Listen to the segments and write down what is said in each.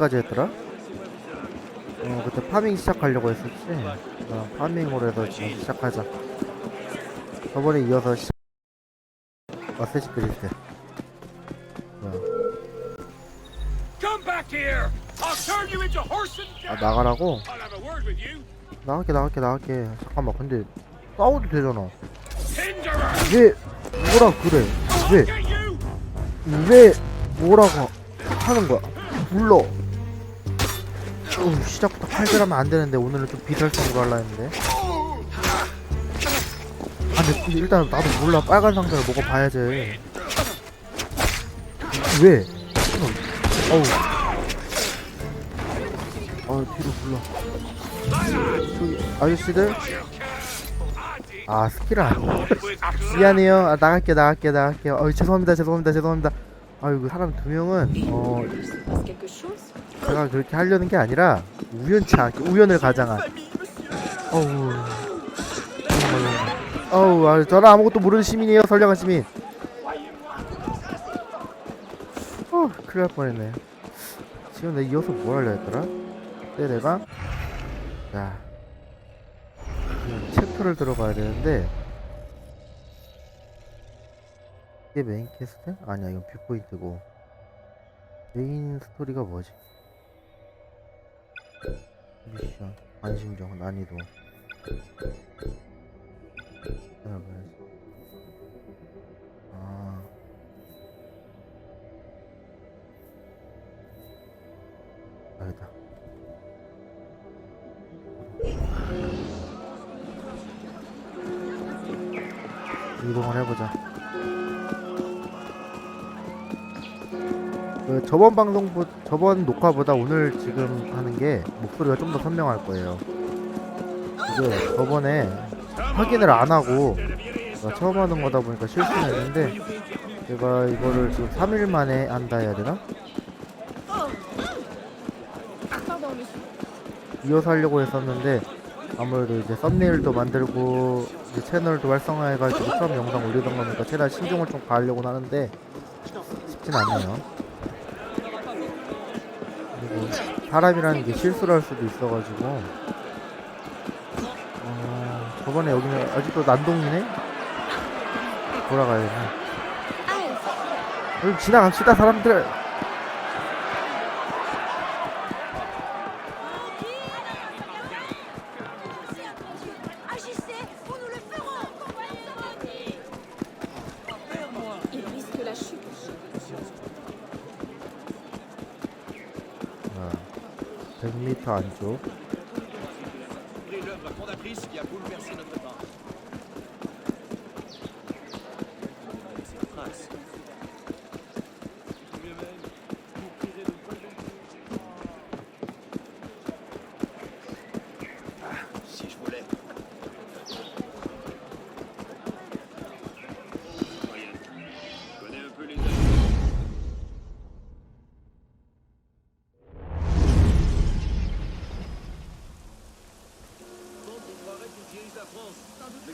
어디까지 했더라? 어 그때 파밍 시작하려고 했었지 어, 파밍으로 해서 지금 시작하자 저번에 이어서 시작 어세시 and 아! 나가라고? 나갈게 나갈게 나갈게 잠깐만 근데 싸워도 되잖아! 왜 뭐라 그래 왜! 왜 뭐라고 하는 거야? 불러. 어, 시작부터 칼질하면 안 되는데 오늘은 좀 비살성으로 하려 했는데. 아, 근데 일단 나도 몰라. 빨간 상자를 먹어봐야지. 왜? 어우. 아, 뒤로 불러. 저기 아저씨들. 아, 스킬을 안. 미안해요. 아, 나갈게, 나갈게, 나갈게요. 어, 죄송합니다, 죄송합니다, 죄송합니다. 아이고 사람 두 명은 어 제가 그렇게 하려는 게 아니라 우연치 않게 우연을 가장한. 어우. 어우, 아, 저는 아무것도 모르는 시민이에요, 선량한 시민. 어, 큰일 날 뻔했네. 지금 내가 이어서 뭘 하려 했더라? 그때 내가 자 지금 챕터를 들어가야 되는데 이게 메인 퀘스트? 아니야 이건 뷰포인트고 메인 스토리가 뭐지? 미션 안심정 난이도. 아. 여기다. 이동을 해보자 그 저번 방송보 저번 녹화보다 오늘 지금 하는 게 목소리가 좀 더 선명할 거예요. 이게 저번에 확인을 안 하고 처음 하는 거다 보니까 실수를 했는데 제가 이거를 지금 3일 만에 한다 해야 되나? 이어서 하려고 했었는데 아무래도 이제 썸네일도 만들고 이제 채널도 활성화해가지고 처음 영상 올리던 거니까 최대한 신경을 좀 가하려고 하는데 쉽진 않네요. 사람이라는 게 실수를 할 수도 있어가지고 어, 저번에 여기는 아직도 난동이네? 돌아가야겠네. 여기 지나갑시다 사람들. 안쪽.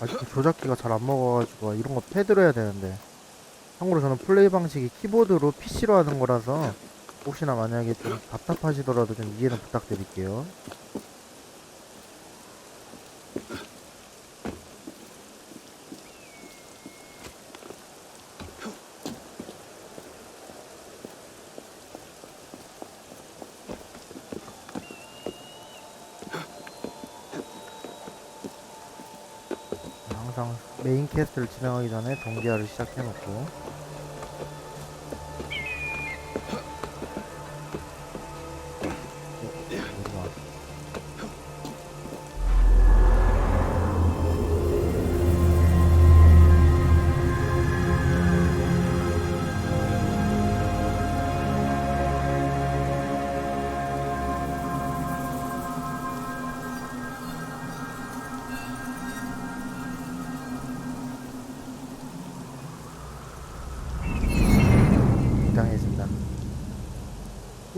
아직도 조작기가 잘 안 먹어가지고 이런 거 패드로 해야 되는데. 참고로 저는 플레이 방식이 키보드로 PC로 하는 거라서 혹시나 만약에 좀 답답하시더라도 좀 이해는 부탁드릴게요 항상 퀘스트를 진행하기 전에 동기화를 시작해놓고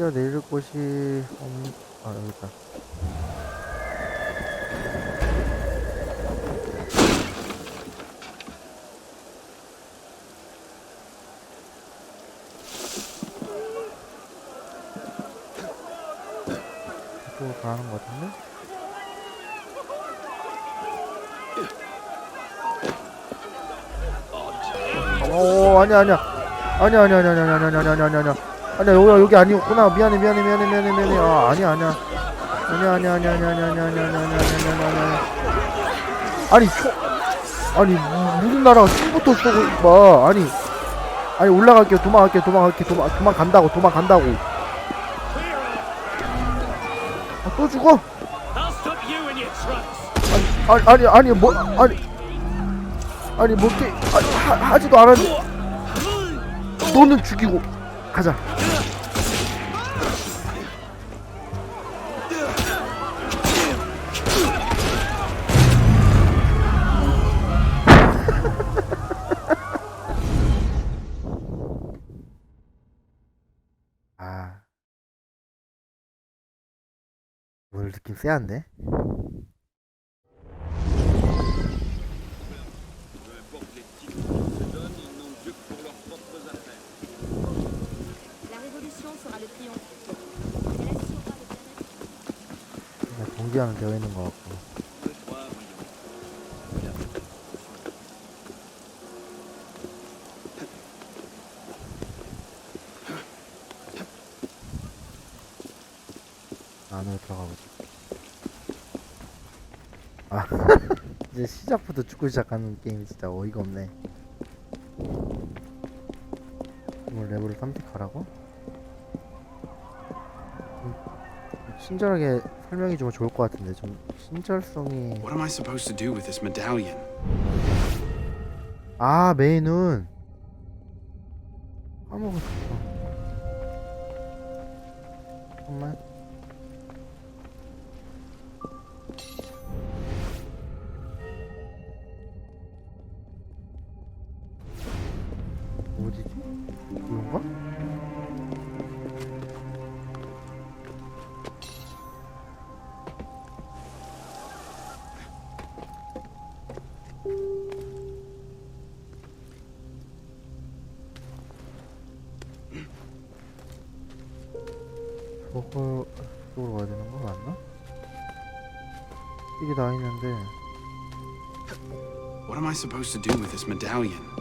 뛰어내릴 곳이 없... 아 여기 있다. 이쪽으로 가는 것 같은데? 어 아니야 아니야 아니야 아니야 아니야 아니야 아니야 아니야 아니야 아니야 아니야 여기 여기 아니었구나 미안해 미안해 미안해 미안해 미안해 아 아니야 아니야 아니야 아니야 아니야 아니야 아니야 아니야 아니야 아니야 아니야 아니야 아니 초 아니 무- 무슨 나라가 총부터 쏘고 봐 아니 아니 올라갈게요 도망갈게요 도망갈게요 도망 도망간다고 도망간다고 아, 또 죽어. 아니 아니 아니 뭐 아니 아니 뭐 게, 아니, 하, 하지도 않았는데 너는 죽이고 가자 bien-être. 그냥 동기화는 되어 있는 것 같고 Le croire, voyons. 안으로 들어가 보자. 아, 이제 시작부터 죽고 시작하는 게임이 진짜 어이가 없네. 이걸 레벨을 선택하라고? 좀 친절하게 설명해 주면 좋을 것 같은데 좀 친절성이 What am I supposed to do with this medallion? 아 메인은 어디지? 이건가? 저거 쪽으로 가야 되는 거 맞나? 이게 다 있는데 What am I supposed to do with this medallion?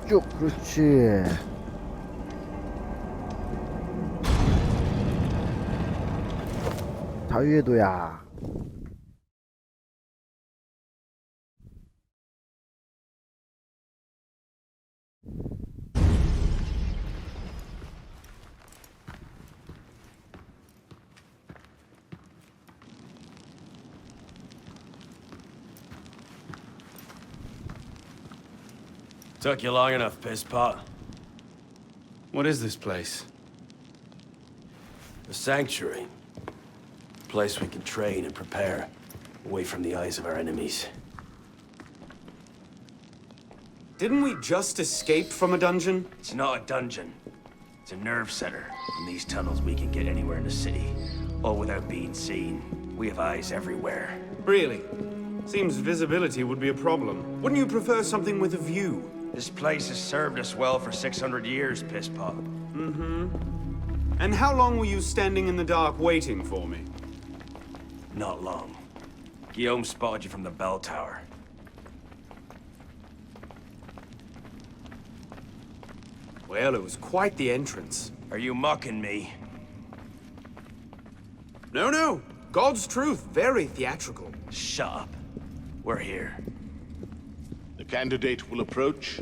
쭉쭉. 그렇지. 자유의 도야 Took you long enough, piss pot. What is this place? A sanctuary. A place we can train and prepare, away from the eyes of our enemies. Didn't we just escape from a dungeon? It's not a dungeon. It's a nerve center. In these tunnels, we can get anywhere in the city, all without being seen. We have eyes everywhere. Really? Seems visibility would be a problem. Wouldn't you prefer something with a view? This place has served us well for 600 years, piss pot. Mm-hmm. And how long were you standing in the dark waiting for me? Not long. Guillaume spotted you from the bell tower. Well, it was quite the entrance. Are you mocking me? No, no. God's truth, very theatrical. Shut up. We're here. Candidate will approach.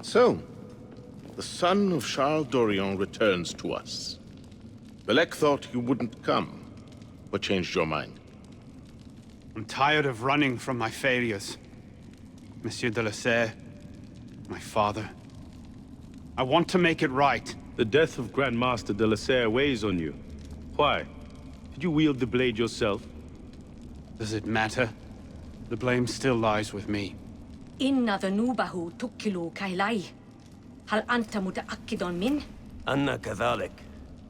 So, the son of Charles Dorion returns to us. Belek thought you wouldn't come. but changed your mind? I'm tired of running from my failures. Monsieur de la Serre, my father. I want to make it right. The death of Grandmaster de la Serre weighs on you. Why? Did you wield the blade yourself? Does it matter? The blame still lies with me. إن ذنوبه تكل كيلي هل أنت متأكد من؟ أنا كذلك.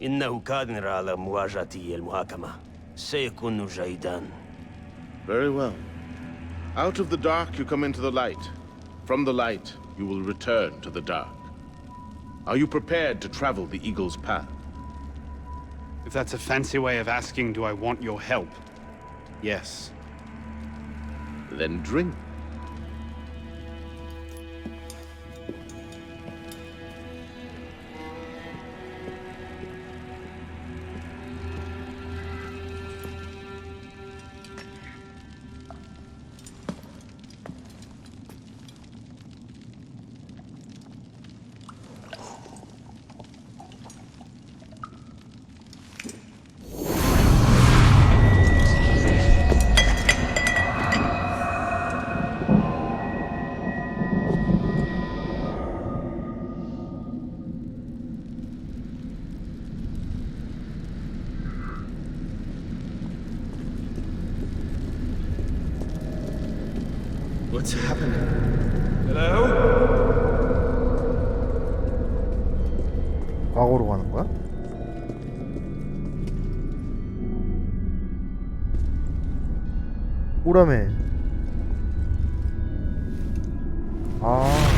إنه قادر على مواجهة المحاكمة. سيكون جيدا. very well. Out of the dark you come into the light. From the light you will return to the dark. Are you prepared to travel the Eagle's path? If that's a fancy way of asking, do I want your help? Yes. Then drink. 오라매. 아.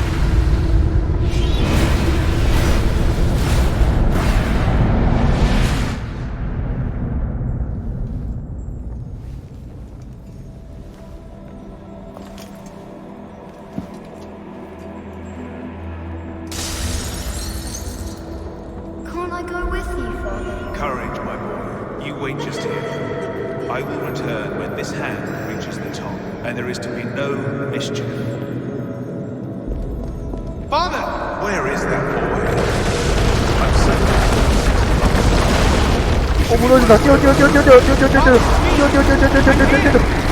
뛰어 뛰어 뛰어 뛰어 뛰어 뛰어 뛰어 뛰어 뛰어.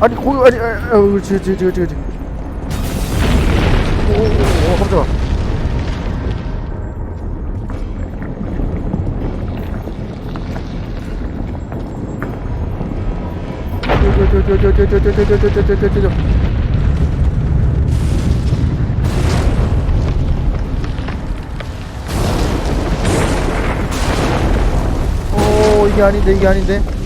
아니 거기 아니 아, 아, 그렇지 그렇지 그렇지 그렇지 아닌데 on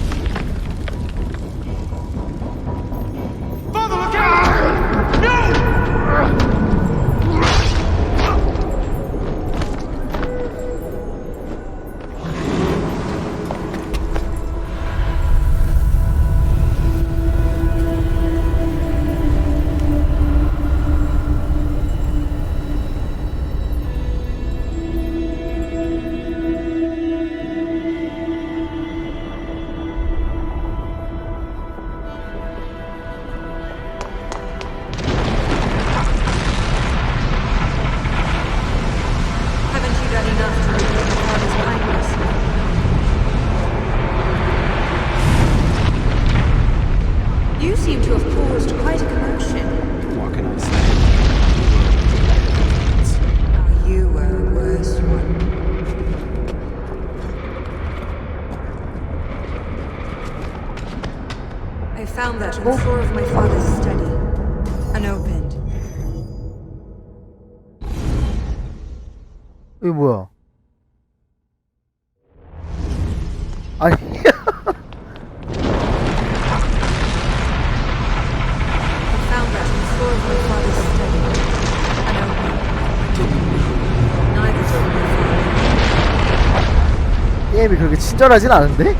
게임이 그렇게 친절하진 않은데?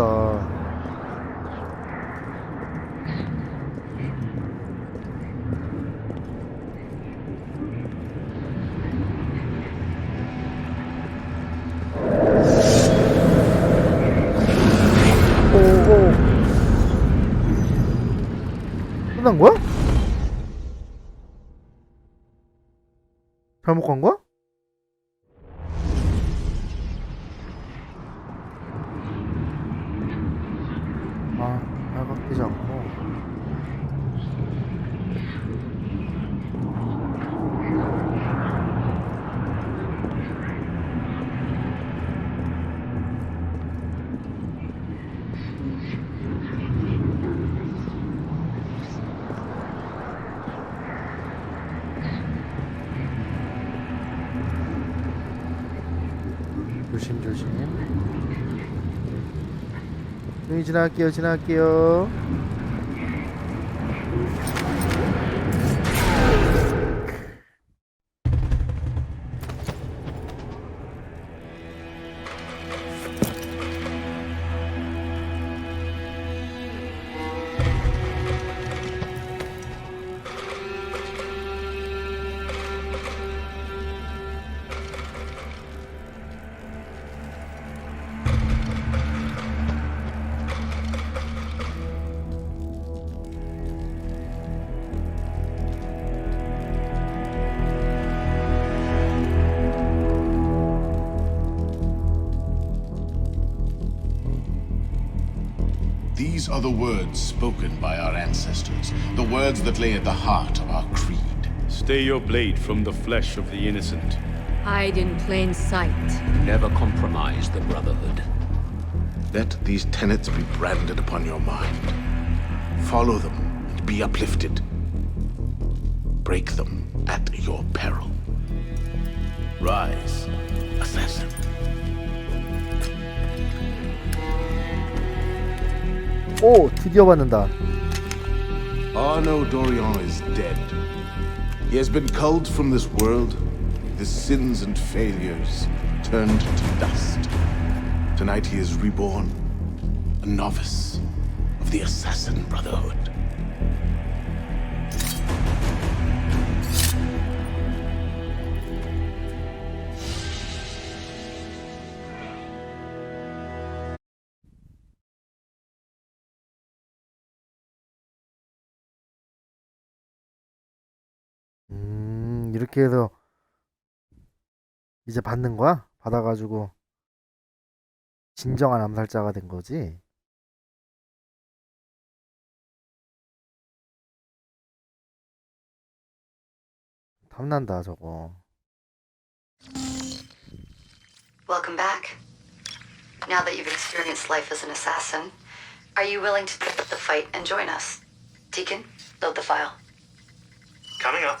무섭다. 오오 끝난 거야? 잘못 간 거야? 아, 발바뀌지 않고. 조심 조심. 지나갈게요 지나갈게요 These are the words spoken by our ancestors, the words that lay at the heart of our creed. Stay your blade from the flesh of the innocent. Hide in plain sight. never compromise the Brotherhood. Let these tenets be branded upon your mind. Follow them and be uplifted. Break them at your peril. Rise, assassin. 오 드디어 받는다 Arno Dorian is dead. He has been culled from this world, his sins and failures turned to dust. Tonight he is reborn, a novice of the Assassin Brotherhood. 이렇게 해서 이제 받는 거야? 받아가지고 진정한 암살자가 된 거지? 탐난다 저거 Welcome back. Now that you've experienced life as an assassin, are you willing to pick up the fight and join us? Deacon, load the file. Coming up.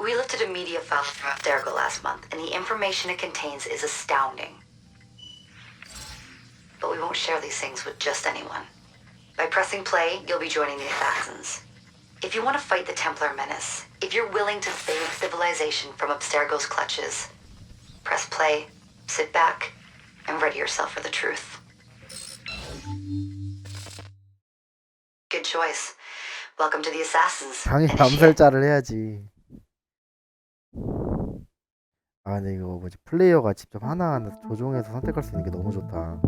We lifted a media file from Abstergo last month, and the information it contains is astounding. But we won't share these things with just anyone. By pressing play, you'll be joining the assassins. If you want to fight the Templar menace, if you're willing to save civilization from Abstergo's clutches, press play, sit back, and ready yourself for the truth. Good choice. Welcome to the Assassins. 당연히 암살자를 해야지. 아, 근데 이거 뭐지? 플레이어가 직접 하나하나 조종해서 선택할 수 있는 게 너무 좋다.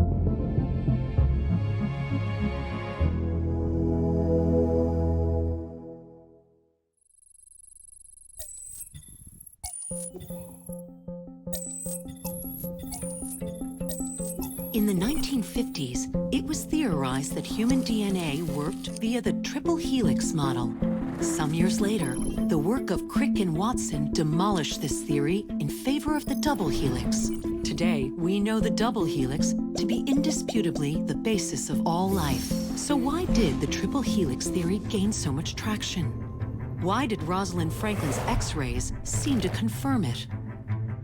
In the 1950s, it was theorized that human DNA worked via the triple helix model. Some years later, the work of Crick and Watson demolished this theory in favor of the double helix. Today, we know the double helix to be indisputably the basis of all life. So, why did the triple helix theory gain so much traction? Why did Rosalind Franklin's X rays seem to confirm it?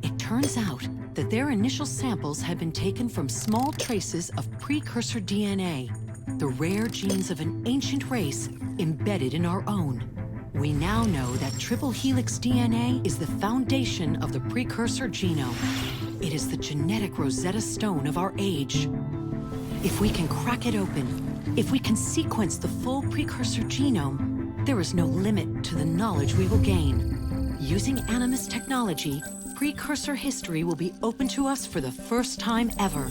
It turns out that their initial samples had been taken from small traces of precursor DNA, the rare genes of an ancient race embedded in our own. We now know that triple helix DNA is the foundation of the precursor genome. It is the genetic Rosetta Stone of our age. If we can crack it open, if we can sequence the full precursor genome, there is no limit to the knowledge we will gain. Using Animus technology, precursor history will be open to us for the first time ever.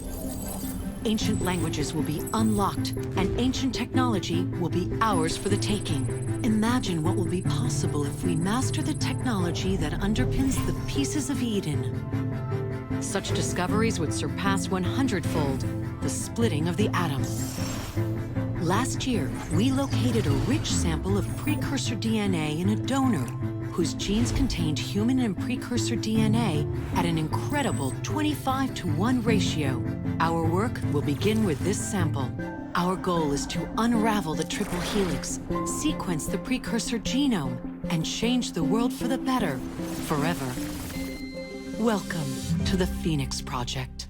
Ancient languages will be unlocked, and ancient technology will be ours for the taking. Imagine what will be possible if we master the technology that underpins the pieces of Eden. Such discoveries would surpass 100-fold the splitting of the atom. Last year, we located a rich sample of precursor DNA in a donor whose genes contained human and precursor DNA at an incredible 25 to 1 ratio. Our work will begin with this sample. Our goal is to unravel the triple helix, sequence the precursor genome, and change the world for the better, forever. Welcome to the Phoenix Project.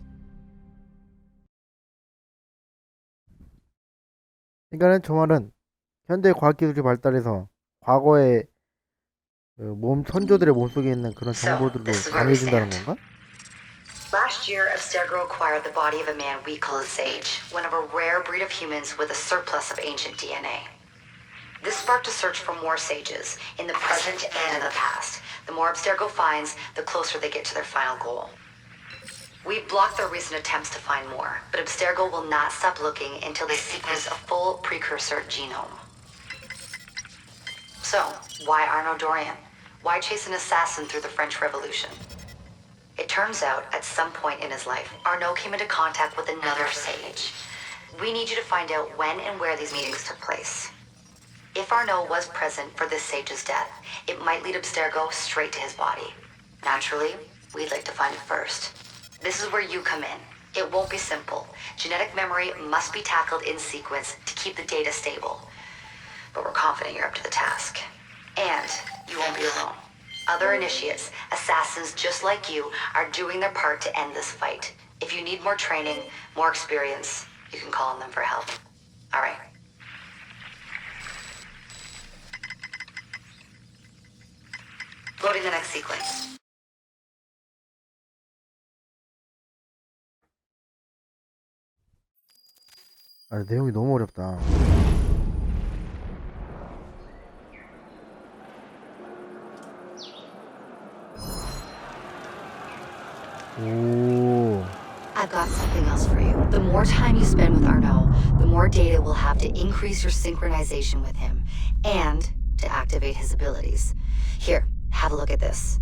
그러니까는 저 말은 현대 과학기술이 발달해서 과거의 그 몸 선조들의 몸속에 있는 그런 정보들도 this is where we 강해진다는 stand. 건가? Last year, Abstergo acquired the body of a man we call a sage, one of a rare breed of humans with a surplus of ancient DNA. This sparked a search for more sages, in the present and in the past. The more Abstergo finds, the closer they get to their final goal. We've blocked their recent attempts to find more, but Abstergo will not stop looking until they sequence a full precursor genome. So, why Arno Dorian? Why chase an assassin through the French Revolution? It turns out, at some point in his life, Arnaud came into contact with another sage. We need you to find out when and where these meetings took place. If Arnaud was present for this sage's death, it might lead Abstergo straight to his body. Naturally, we'd like to find it first. This is where you come in. It won't be simple. Genetic memory must be tackled in sequence to keep the data stable. But we're confident you're up to the task. And won't be alone. Other initiates, assassins just like you, are doing their part to end this fight. If you need more training, more experience, you can call on them for help. All right. Loading the next sequence. 아, 내용이 너무 어렵다. 오. I've got something else for you. The more time you spend with Arnaud, the more data we'll have to increase your synchronization with him and to activate his abilities. Here, have a look at this.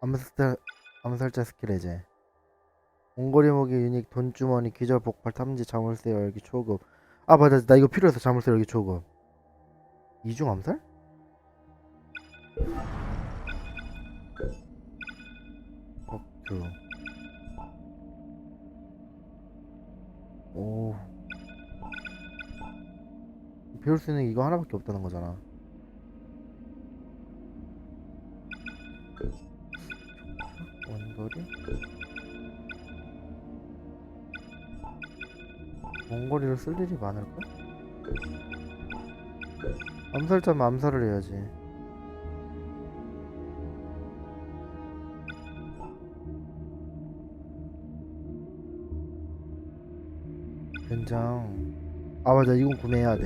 암살자, 암살자 스킬 해제. 옹골이 모기 유닉 돈주머니 기절 폭발 탐지 자물쇠 열기 초급. 아 맞아 나 이거 필요해서 자물쇠 열기 초급. 이중 암살? 덕주. 오. 배울 수 있는 게 이거 하나밖에 없다는 거잖아. 원거리? 원거리를 쓸 일이 많을까? 암살자면 암살을 해야지. 된장. 아 맞아 이건 구매해야 돼.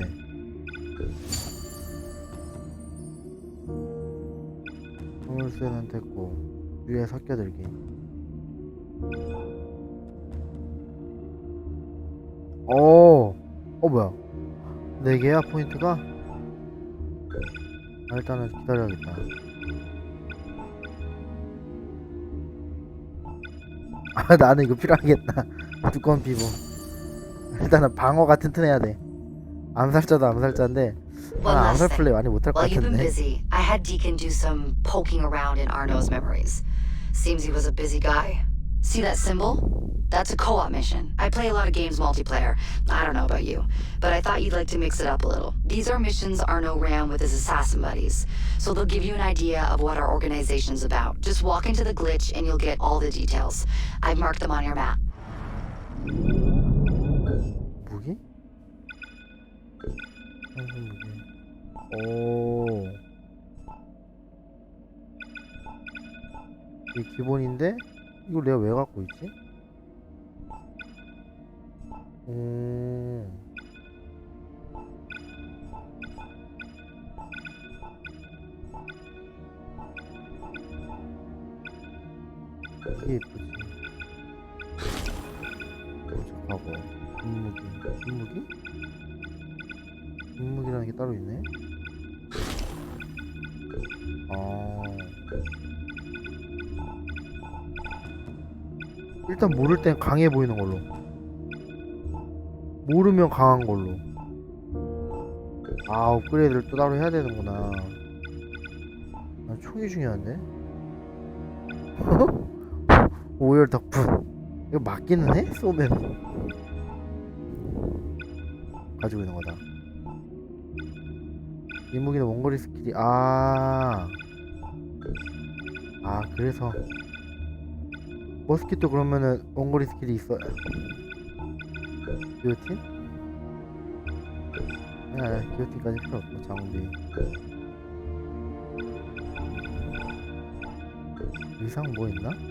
소물쇠는 됐고 위에 섞여들기. 어, 어 뭐야? 네 개야 포인트가? 아, 일단은 기다려야겠다. 아 나는 이거 필요하겠다. 두꺼운 피부. 일단은 방어가 튼튼해야 돼. 암살자도 암살자인데 One 나는 last 암살 thing. 플레이 많이 못할 것 While you've been 같은데. busy, I had Deacon do some poking around in Arno's memories. Seems he was a busy guy. See that symbol? That's a co-op mission. I play a lot of games multiplayer. I don't know about you, but I thought you'd like to mix it up a little. These are missions Arno ran with his assassin buddies, so they'll give you an idea of what our organization's about. Just walk into the glitch and you'll get all the details. I've marked them on your map. 오. 이게 기본인데 이걸 내가 왜 갖고 있지? 오. 이게 예쁘지. 도착하고 분무기 분무기? 분무기라는 게 따로 있네? 일단 모를 땐 강해 보이는 걸로. 모르면 강한 걸로. 아 업그레이드를 또 따로 해야 되는구나. 난 총이 중요한데? 오열 덕분. 이거 맞기는 해? 쏘면 가지고 있는 거다. 이 무기는 원거리 스킬이 아... 아 그래서 머스키토 그러면은 원거리 스킬이 있어 기어틴? 아니 기어틴까지 필요 없고 장비 의상 뭐 있나?